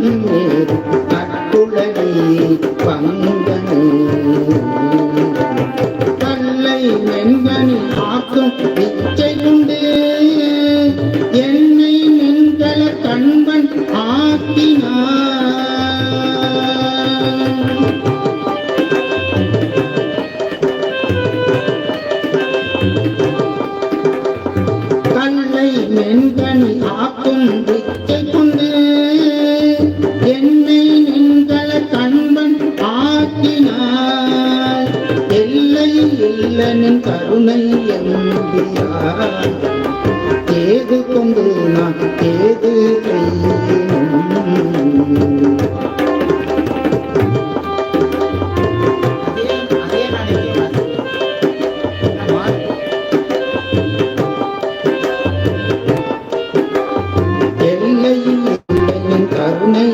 ஏலம் ஏறு அட்டுழலி கல்லை மென்கனி ஆக்கும் இச்சை என்னை மென்கள கண்பன் ஆக்கினார் கல்லை மென்கனி ஆக்கும் இல்லனின் கருணை எம்பியார் ஏது கொண்டு நான் ஏது கருணை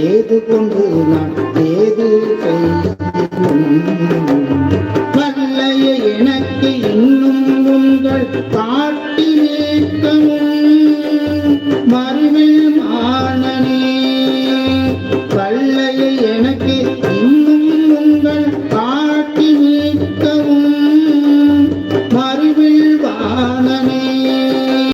ஏது கொண்டு நான் ஏது வல்லைய எனக்கு இன்னும் உங்கள் காட்டி நீக்கமும் மறுவில் மாணனே வல்லைய எனக்கு